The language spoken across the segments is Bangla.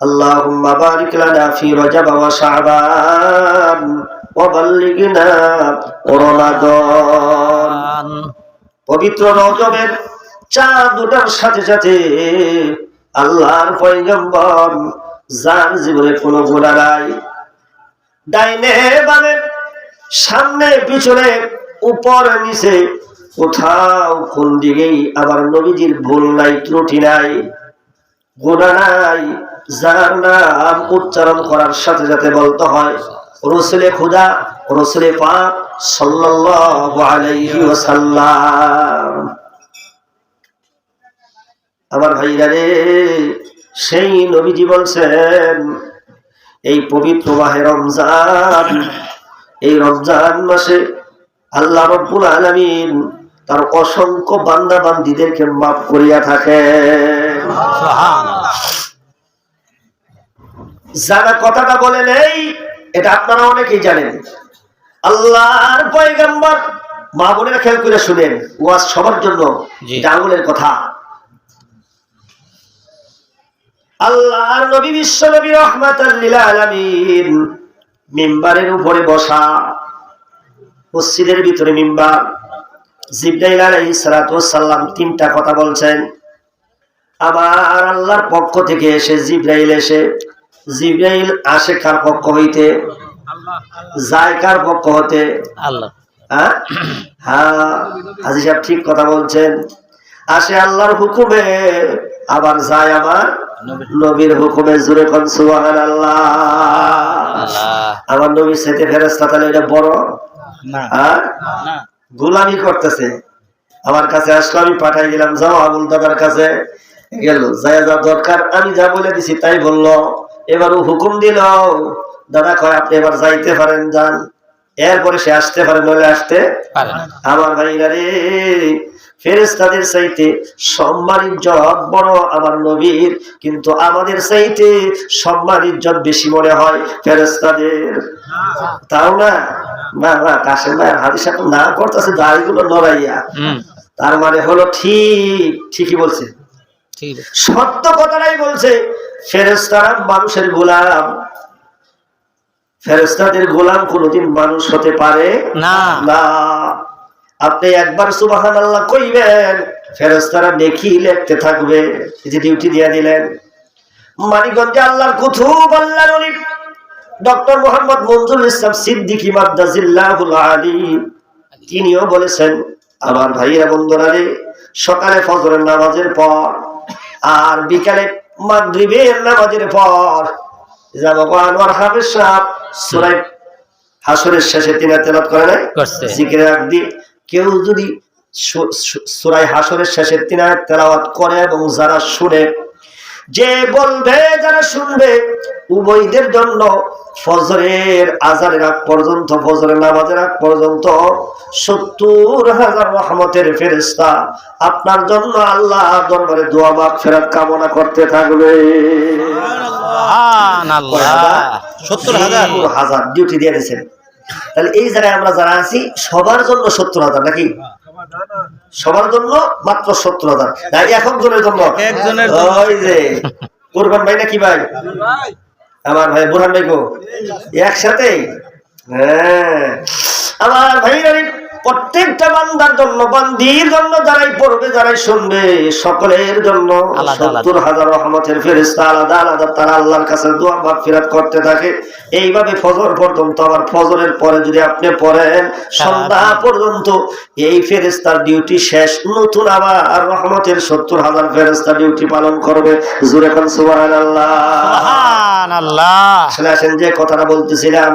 اللهم بارك لنا في رجب وشعبان وبلغنا رمضان পবিত্র রজবের চাঁদ ওঠার সাথে সাথে আল্লাহর পয়গম্বর যার জীবনে কোনো গোড়া নাই ডাইনে বামে সামনে পিছনে উপরে নিচে কোথাও কোন দিকেই আবার নবীজির ভুল নাই ত্রুটি নাই গোড়া নাই যার নাম উচ্চারণ করার সাথে সাথে বলতে হয়, রসুলে খুদা, রসুলে পাক সাল্লাল্লাহু আমার ভাইরা রে, সেই নবীজি বলছেন, এই পবিত্র মাহে রমজান, এই রমজান মাসে আল্লাহ রব্বুল আলামিন তার অসংখ্য বান্দা বান্দিদেরকে মাফ করিয়া থাকে যারা কথাটা বলেন এই এটা আপনারা অনেকেই জানেন। আল্লাহর পয়গাম্বর মা বোনেরা খেয়াল করে শুনেন ওয়াজ সবার জন্য আঙুলের কথা। আল্লাহর নবী বিশ্ব নবী রহমাতাল লিল আলামিন মিম্বারের উপরে বসা মসজিদের ভিতরে মিম্বার। জিব্রাইল আলাইহিস সালাতু ওয়াস সালাম তিনটা কথা বলছেন। আমার আল্লাহর পক্ষ থেকে এসে জিব্রাইল এসে জিব্রাইল আসে কার পক্ষ হইতে? যায় কার পক্ষ হতে? আল্লাহ। হ্যাঁ? হ্যাঁ হাজি সাহেব ঠিক কথা বলছেন। আসে আল্লাহর হুকুমে আবার যায় আমার নবীর হুকুমে। জুড়ে কোন সুবহান আল্লাহ। আমার নবীর সাথে ফেরেস্তা তাহলে এটা বড়? হ্যাঁ? না। করতেছে। আমার কাছে আসলো আমি পাঠাই দিলাম যাও আবুল দাদার কাছে। গেল যা যা দরকার আমি যা বলে দিছি তাই বলল। এবার ও হুকুম দিল দাদা কয় আপনি এবার যাইতে পারেন যান। এরপরে সে আসতে পারে নইলে আসতে আমার ভাইরা রে ফেরেস্তাদের চাইতে সম্মান ইজ্জত বড় আমার নবীর কিন্তু আমাদের চাইতে সম্মান ইজ্জত বেশি মনে হয় ফেরেস্তাদের তাও না? না না কাশেম ভাইয়ের হাদিস এখন না করতেছে দাড়িগুলো লড়াইয়া হুম। তার মানে হলো ঠিক ঠিকই বলছে। সত্য কথাটাই বলছে ফেরেস্তারা মানুষের গোলাম। ফেরেস্তাদের গোলাম কোনোদিন মানুষ হতে পারে না। না। আপনি একবার সুবাহান আল্লাহ কইবেন ফেরেস্তারা দেখি লিখতে থাকবে যে ডিউটি দিয়ে দিলেন। মানিকগঞ্জে আল্লাহর কুতুব আল্লাহর অলি ডক্টর মোহাম্মদ মঞ্জুর ইসলাম সিদ্দিকী মাদ্দাজিল্লাহুল আলী তিনিও বলেছেন আমার ভাইয়েরা বন্ধুরা রে সকালে ফজরের নামাজের পর আর বিকালে মাগরিবের নামাজের পর যাব আনোয়ার হাফেজ সাহেব। সুরাই হাসরের শেষে তিনি তেলাওয়াত করে নাই? জিকিরে একদিন কেউ যদি সূরা হাসরের শেষের তিনি তেলাওয়াত করে এবং যারা শুনে যে বলবে যারা শুনবে উভয়দের জন্য ফজরের আজানের আগ পর্যন্ত ফজরের নামাজের আগ পর্যন্ত সত্তর হাজার রহমতের ফেরেস্তা আপনার জন্য আল্লাহ দরবারে দোয়া মাগ ফেরাত কামনা করতে থাকবে। সত্তর হাজার? হাজার ডিউটি দিয়ে দিয়েছেন। তাহলে এই জায়গায় আমরা যারা আছি সবার জন্য সত্তর হাজার নাকি? সবার জন্য মাত্র সত্তর হাজার। একজনের জন্য। একজনের জন্য। ওই যে কোরবান ভাই নাকি ভাই? আমার ভাই বুরহান ভাই গো। একসাথে হ্যাঁ। আমার ভাই প্রত্যেকটা বান্দার জন্য বান্দির জন্য যারাই পড়বে যারাই শুনবে সকলের জন্য। সত্তর হাজার রহমতের ফেরেস্তা আলাদা আলাদা। তারা আল্লাহর কাছে দোয়া মাগফিরাত করতে থাকে। এইভাবে ফজর পর্যন্ত আবার ফজরের পরে যদি আপনি পড়েন সন্ধ্যা পর্যন্ত এই ফেরেস্তার ডিউটি শেষ। নতুন আবার রহমতের সত্তর হাজার ফেরেস্তা ডিউটি পালন করবে। জুরে খান সুবাহ আল্লাহ সুবহান আল্লাহ আসলে আসেন যে কথাটা বলতেছিলাম।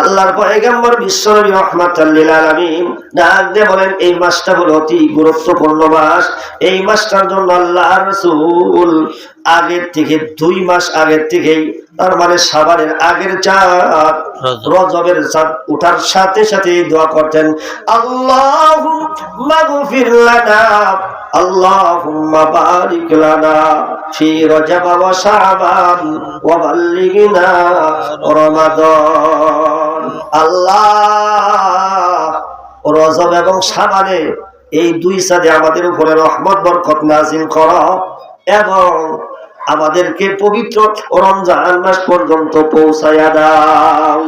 আল্লাহর পয়গম্বর বিশ্বনবী রহমাতুল লিল আলামিন ডাক দিয়ে বলেন এই মাসটা হলো অতি গুরুত্বপূর্ণ মাস। এই মাসটার জন্য আল্লাহ রাসূল আগের থেকে দুই মাস আগের থেকেই তার মানে সাবানের আগের চাঁদ রজবের চাঁদ সাথে সাথে দোয়া করতেন আল্লাহু মাগফির লানা আল্লাহুম্মা বারিক লানা ফি রজব ওয়া শাবান ওয়া বাল্লিগনা রমাদান। আল্লাহ রজব এবং শাবানে এই দুই সাদে আমাদের উপরে রহমত বরকত নাজিল করো এবং আমাদেরকে পবিত্র রমজান মাস পর্যন্ত পৌঁছায়া দাও।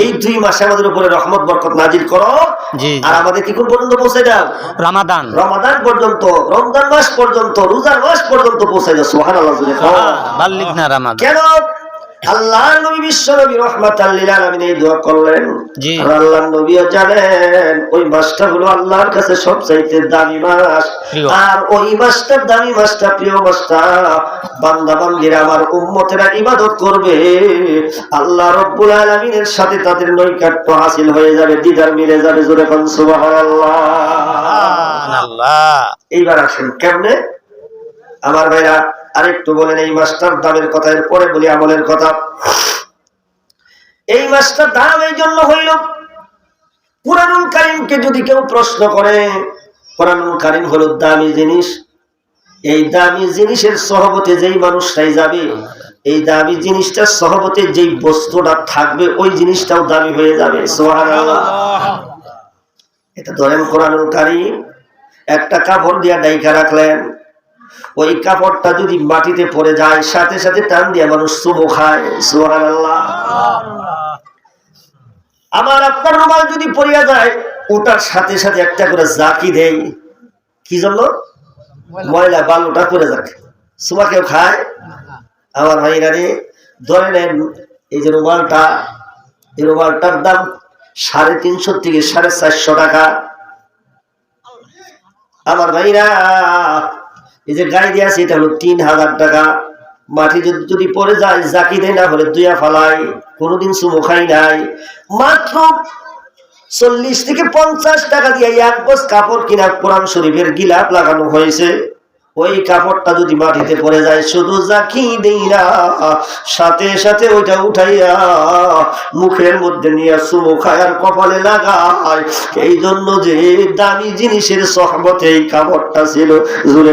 এই দুই মাসে আমাদের উপরে রহমত বরকত নাজিল করো। আর আমাদের কি কোন পর্যন্ত পৌঁছে দাও? রামাদান। রমাদান পর্যন্ত রমজান মাস পর্যন্ত রোজার মাস পর্যন্ত পৌঁছে দাও সোহান আল্লাহ কেন? আল্লাহ নবী বিশ্ব নবী রহমাত আলমিন এই দোয়া করলেন। জি। আল্লাহ নবীও জানেন ওই মাসটা হলো আল্লাহর কাছে সবচাইতে দামি মাস। আর ওই মাসটা দামি মাসটা প্রিয় মাসটা বান্দা বান্দিরা আমার উম্মতেরা ইবাদত করবে। আল্লাহ রব্বুল আলমিনের সাথে তাদের নৈকাট্য হাসিল হয়ে যাবে দিদার মিলে যাবে জোরে সুবহানাল্লাহ। আল্লাহ এইবার আসেন কেমনে? আমার ভাইরা আরেকটু বলেন এই মাস্টার দামের কথা এর পরে বলি আমলের কথা। এই মাস্টার দাম এই জন্য হইল কোরআনুল কারিমকে যদি কেউ প্রশ্ন করে কোরআনুল কারিম হলো দামি জিনিস। এই দামি জিনিসের সহবতে যেই মানুষটাই যাবে এই দামি জিনিসটার সহবতে যেই বস্তুটা থাকবে ওই জিনিসটাও দামি হয়ে যাবে। এটা ধরেন কোরআনুল কারিম একটা কাপড় দিয়া ডাইকা রাখলেন ওই কাপড়টা যদি মাটিতে পড়ে যায় সাথে সাথে টান দিয়ে মানুষ চুমো খায়। সুহান আমার আপনার রুমাল যদি পড়িয়া যায় ওটার সাথে সাথে একটা করে জাকি দেয় কি জন্য? ময়লা বালুটা পড়ে যাক। সুমা কেউ খায়? আমার ভাইরা রে ধরে নেন এই যে রুমালটা এই রুমালটার দাম সাড়ে তিনশো থেকে সাড়ে চারশো টাকা। আমার ভাইরা এই যে গাড়ি দিয়ে আছে এটা হলো তিন হাজার টাকা। মাটি যদি যদি পড়ে যায়, জাকি দেয় না হলে দুইয়া ফালাই। কোনোদিন সুমো খাই নাই। মাত্র চল্লিশ থেকে পঞ্চাশ টাকা দিয়ে এক বস কাপড় কিনা কোরআন শরীফের গিলাপ লাগানো হয়েছে। ওই কাপড়টা যদি মাটিতে পড়ে যায়, শুধু জাকি দেই না সাথে সাথে ওইটা উঠাইয়া মুখের মধ্যে নিয়ে চুমো খায় আর কপালে লাগায়। এই জন্য যে দামি জিনিসের সহমতে এই কাপড়টা ছিল জুড়ে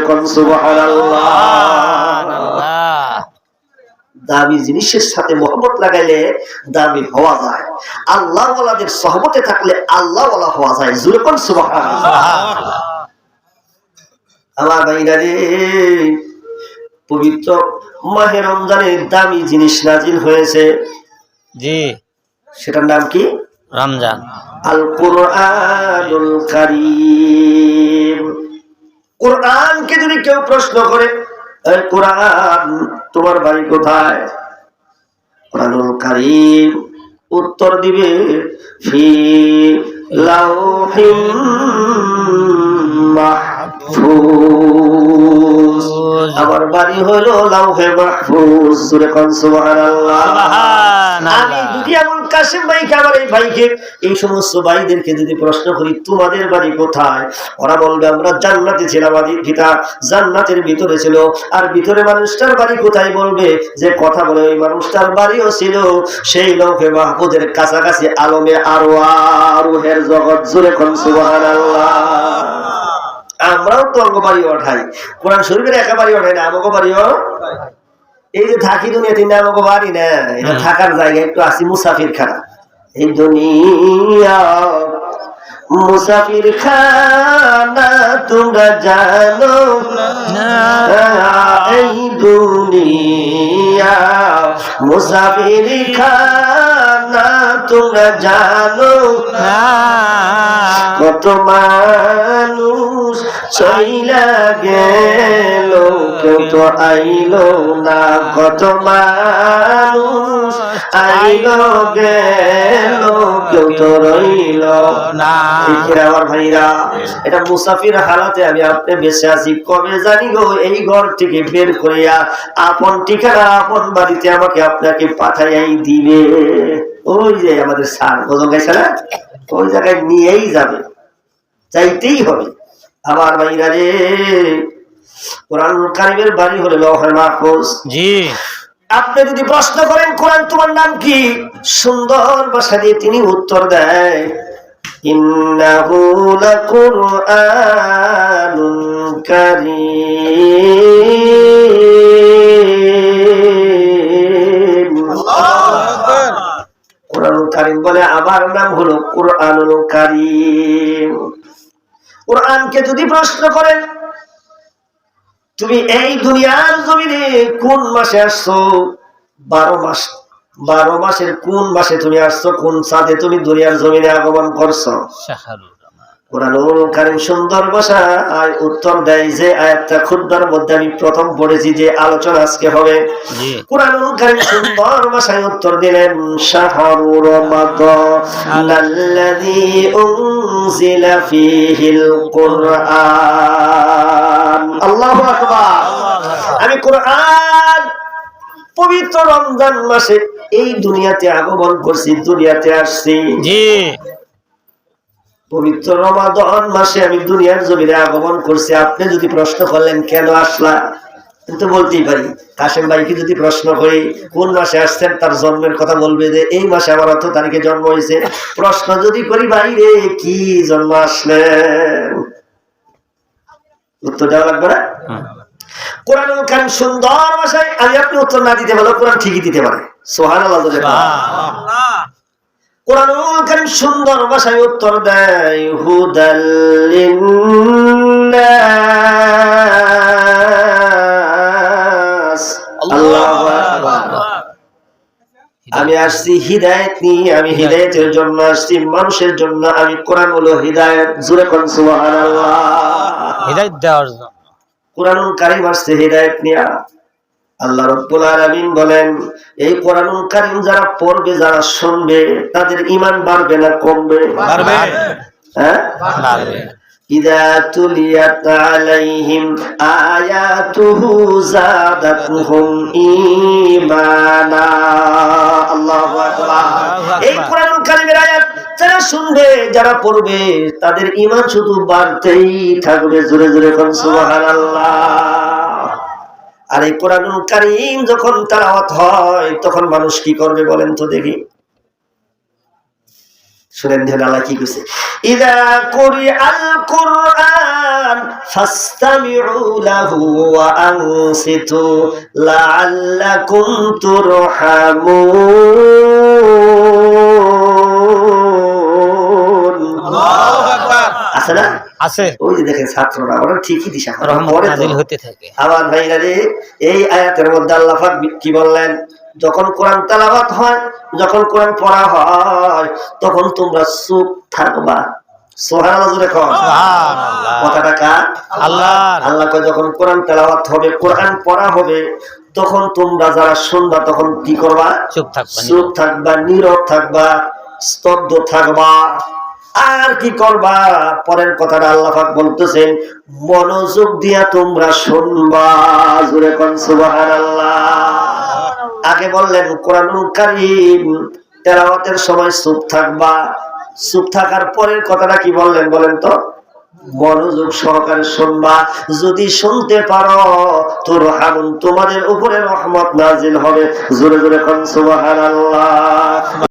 দামি জিনিসের সাথে মোহাম্মত লাগাইলে দামি হওয়া যায়। আল্লাহ সহমতে থাকলে আল্লাহ হওয়া যায়। জুড়ে কোন আমার ভাইরা রে পবিত্র মাহে রমজানের দামি জিনিস নাজিল হয়েছে। জি। সেটার নাম কি? রমজান। আল কোরআনুল কারীম। কোরআনকে যদি কেউ প্রশ্ন করে কোরআন তোমার বাড়ি কোথায়? কোরআনুল কারীম উত্তর দিবে ফি লাউহিম আমার হলো লাউহে মাহফুজ। সূরা কোন সুবহানাল্লাহ। আমি কাশিম ভাইকে আমার এই ভাইকে এই সমস্ত ভাইদেরকে যদি প্রশ্ন করি তোমাদের বাড়ি কোথায়? ওরা বলবে আমরা জান্নাতে ছিলাম আদি পিতা জান্নাতের ভিতরে ছিল। আর ভিতরে মানুষটার বাড়ি কোথায় বলবে? যে কথা বলে ওই মানুষটার বাড়িও ছিল। সেই লোকে মাহবুদের কাছাকাছি আলমে আরও আরোহের জগৎ। জুড়ে কোন সুবহানাল্লাহ। আমরাও তো অঙ্গ বাড়ি ওঠাই। কোরআন শরীফের একা বাড়ি ওঠাই না আমাকে বাড়িও? এই যে থাকি দুনিয়া তিন আমাকে বাড়ি? না এটা থাকার জায়গা একটু আসি মুসাফির খানা এই দুনিয়া মুসাফির খানা তোমরা জানো এই দুনিয়া মুসাফির খানা তোমরা জানো কত মানুষ চইলা গেল কেউ তো আইলো না। কত মানুষ আইলো গেল কেউ তো রইল না। আমার ভাইরা? এটা মুসাফির হালাতে আমি আপনি বেঁচে আছি। কবে জানি গো এই ঘর থেকে বের করিয়া আপন ঠিকানা আপন বাড়িতে আমাকে আপনাকে পাঠাইয়াই দিবে। ওই যে আমাদের সার বোঝা গেছে না? ওই জায়গায় নিয়েই যাবে। চাইতেই হবে। আমার ভাইরা রে কোরআন কারিমের বাড়ি হলে লৌহের মাহফুজ। জি। আপনি যদি প্রশ্ন করেন কোরআন তোমার নাম কি? সুন্দর ভাষা দিয়ে তিনি উত্তর দেয়। ইন্নাহু লাকুরআনুন কারীম। কারীম বলে, আমার নাম হলো কোরআনুল কারিম। কোরআনকে যদি প্রশ্ন করেন তুমি এই দুনিয়ার জমিনে কোন মাসে আসছো? বারো মাস, বারো মাসের কোন মাসে তুমি আসছো? কোন সাথে তুমি দুনিয়ার জমিনে আগমন করছ? কোরআনুল কারিম সুন্দর ভাষায় উত্তর দেয় যে আয়াতটা মধ্যে আমি প্রথম পড়েছি যে আলোচনা আজকে হবে। জি। কোরআনুল কারিম সুন্দর ভাষায় উত্তর দিলেন শাহরু রমাদাল্লাযী উনজিলা ফীহিল কুরআন। আল্লাহু আকবার। আমি কোরআন পবিত্র রমজান মাসে এই দুনিয়াতে আগমন করছি দুনিয়াতে আসছি। জি। পবিত্র রমাদন মাসে আমি দুনিয়ার জমিনে আগমন করছি। আপনি যদি প্রশ্ন করলেন কেন আসলা? আমি তো বলতেই পারি। কাশেম ভাইকে যদি প্রশ্ন করি কোন মাসে আসছেন তার জন্মের কথা বলবে যে এই মাসে আমার অত তারিখে জন্ম হয়েছে। প্রশ্ন যদি করি বাইরে কি জন্ম আসলেন উত্তর দেওয়া লাগবে না? হুম। কোরআনুল কারিম সুন্দর ভাষায় আমি আপনি উত্তর না দিতে পারলেও কোরআন ঠিকই দিতে পারে। সোহান আল্লাহ। কোরআনুল কারীম সুন্দর ভাষায় উত্তর দেয় আকবার। আমি আসছি হিদায়ত নিয়ে আমি হিদায়তের জন্য আসছি মানুষের জন্য আমি কোরআন হলো হৃদায়ত। জুড়ে কোন সুবহানাল্লাহ। হৃদয় দেওয়ার জন্য। কোরআনুল কারিম আসছে হিদায়ত নিয়া। আল্লাহ রব্বুল আলামিন বলেন এই কোরআনুল কারিম যারা পড়বে যারা শুনবে তাদের ঈমান বাড়বে না কমবে? পারবে হ্যাঁ? পারবে ইদা তুলিয়াত আলাইহিম আয়াতুহু জাদাতুহুম ঈমানা। আল্লাহু আকবার। এই কোরআনুল কারিমের আয়াত যারা শুনবে যারা পড়বে তাদের ঈমান শুধু বাড়তেই থাকবে। জোরে জোরে কোন সুবহানাল্লাহ। আর এই কোরআনুল কারিম যখন তেলাওয়াত হয়, তখন মানুষ কি করবে বলেন তো দেখি? শুনেন আল্লাহ কি কইছে? ইদা আল লাহু ওয়া আনসিতু লাআল্লাকুম তুরহামুন। আছে না? আছে। ওই দেখেন ছাত্ররা ওরা ঠিকই দিশা। নাজিল হতে থাকে। ভাইরা রে এই আয়াতের মধ্যে আল্লাহ পাক কি বললেন? যখন কোরআন তেলাওয়াত হয় যখন কোরআন পড়া হয় তখন তোমরা চুপ থাকবা। আল্লাহ যখন কোরআন তেলাওয়াত হবে কোরআন পড়া হবে তখন তোমরা যারা শুনবা তখন কি করবা? চুপ চুপ থাকবা নীরব থাকবা স্তব্ধ থাকবা। আর কি করবা? পরের কথাটা আল্লাহ পাক বলতেছেন, মনোযোগ দিয়া তোমরা শুনবা। জোরে কোন সুবহানাল্লাহ। আগে বললেন, কোরআনুল কারীম তেলাওয়াতের সময় চুপ থাকবা। চুপ থাকার পরের কথাটা কি বললেন বলেন তো? মনোযোগ সহকারে শুনবা। যদি শুনতে পারো, তোর হামুন তোমাদের উপরে রহমত নাজিল হবে। জোরে জোরে কোন সুবহানাল্লাহ।